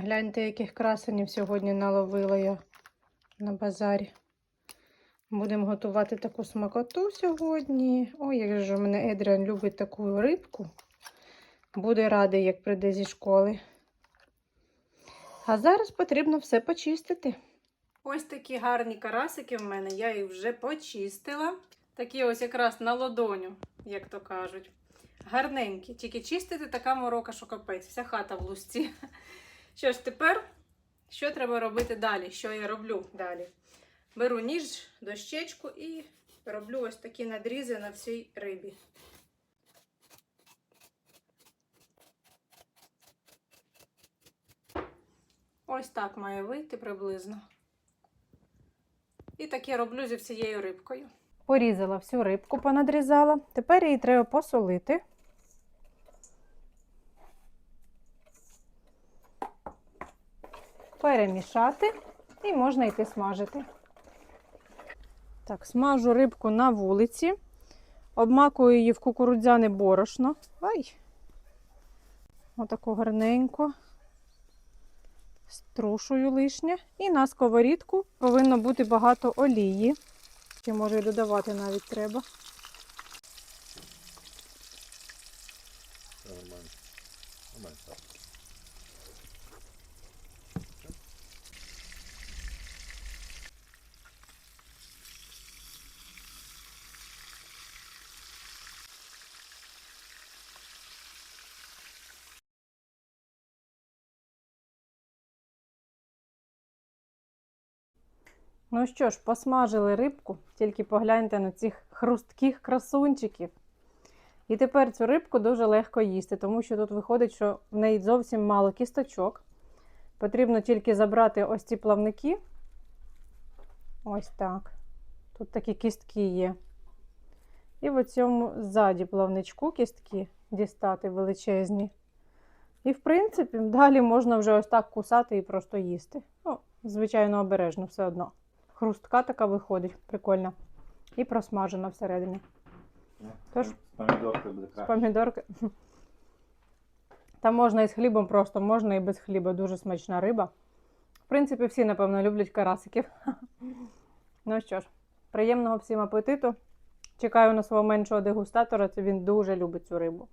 Гляньте, яких красенів сьогодні наловила я на базарі. Будемо готувати таку смакоту сьогодні. Ой, як же мене Едріан любить таку рибку. Буде радий, як прийде зі школи. А зараз потрібно все почистити. Ось такі гарні карасики в мене. Я їх вже почистила. Такі ось якраз на ладоню, як то кажуть. Гарненькі. Тільки чистити така морока, що капець. Вся хата в лусті. Що ж, тепер, що треба робити далі? Що я роблю далі? Беру ніж, дощечку і роблю ось такі надрізи на всій рибі. Ось так має вийти приблизно. І таке роблю зі всією рибкою. Порізала всю рибку, понадрізала. Тепер її треба посолити. Перемішати і можна йти смажити. Так, смажу рибку на вулиці, обмакую її в кукурудзяне борошно. Ай! Отаку гарненько. Струшую лишнє. І на сковорідку повинно бути багато олії. Чи може і додавати навіть треба. Нормально. Ну що ж, посмажили рибку, тільки погляньте на цих хрустких красунчиків. І тепер цю рибку дуже легко їсти, тому що тут виходить, що в неї зовсім мало кісточок. Потрібно тільки забрати ось ці плавники. Ось так. Тут такі кістки є. І в цьому ззаді плавничку кістки дістати величезні. І, в принципі, далі можна вже ось так кусати і просто їсти. Ну, звичайно, обережно все одно. Хрустка така виходить, прикольна. І просмажена всередині. Тож, З помідоркою буде краще. помідорки. Та можна і з хлібом просто, можна і без хліба. Дуже смачна риба. В принципі, всі, напевно, люблять карасиків. Ну що ж, приємного всім апетиту. Чекаю на свого меншого дегустатора, він дуже любить цю рибу.